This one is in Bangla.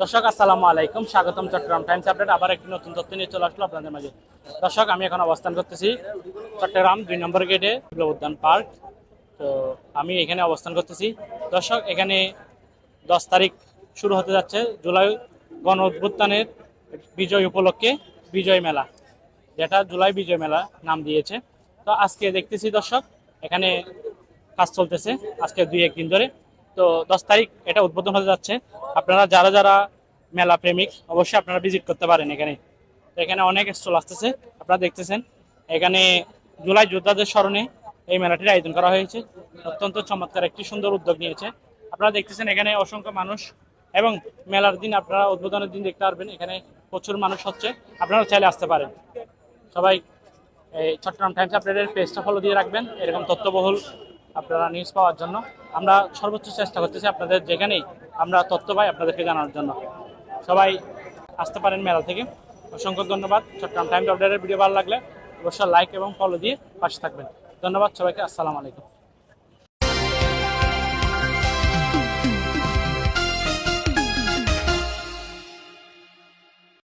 দর্শক, আসসালামু আলাইকুম। স্বাগতম চট্টগ্রাম টাইমস আপডেট। আবার একটি নতুন তথ্য নিয়ে চলে আসলো আপনাদের মাঝে। দর্শক, আমি এখন অবস্থান করতেছি চট্টগ্রাম দুই নম্বর গেটে বিপ্লব উদ্যান পার্ক। তো আমি এখানে অবস্থান করতেছি। দর্শক, এখানে দশ তারিখ শুরু হতে যাচ্ছে জুলাই গণ অভ্যুত্থানের বিজয় উপলক্ষে বিজয় মেলা, যেটা জুলাই বিজয় মেলা নাম দিয়েছে। তো আজকে দেখতেছি দর্শক, এখানে কাজ চলতেছে। আজকে দুই একদিন ধরে তো দশ তারিখ এটা উদ্বোধন হতে যাচ্ছে। আপনারা যারা যারা মেলা প্রেমিক, অবশ্যই আপনারা ভিজিট করতে পারেন এখানে। তো এখানে অনেক স্টল আসতেছে, আপনারা দেখতেছেন। এখানে জুলাই যোদ্ধাদের স্মরণে এই মেলাটির আয়োজন করা হয়েছে। অত্যন্ত চমৎকার, একটি সুন্দর উদ্যোগ নিয়েছে। আপনারা দেখতেছেন এখানে অসংখ্য মানুষ এবং মেলার দিন আপনারা উদ্বোধনের দিন দেখতে পারবেন। এখানে প্রচুর মানুষ হচ্ছে আপনারা চাইলে আসতে পারেন। সবাই, এই চট্টগ্রাম টাইমস আপডেটের পেজটা ফলো দিয়ে রাখবেন। এরকম তথ্যবহুল আপনারা নিউজ পাওয়ার জন্য। আমরা সর্বোচ্চ চেষ্টা করতেছি আপনাদের যেখানেই আমরা তথ্য পাই আপনাদেরকে জানার জন্য। সবাই আসতে পারেন মেলা থেকে। অসংখ্য ধন্যবাদ। চট্টগ্রাম টাইমস আপডেটের ভিডিও ভালো লাগলে অবশ্যই লাইক এবং ফলো দিয়ে পাশে থাকবেন। ধন্যবাদ সবাইকে। আসসালামু আলাইকুম।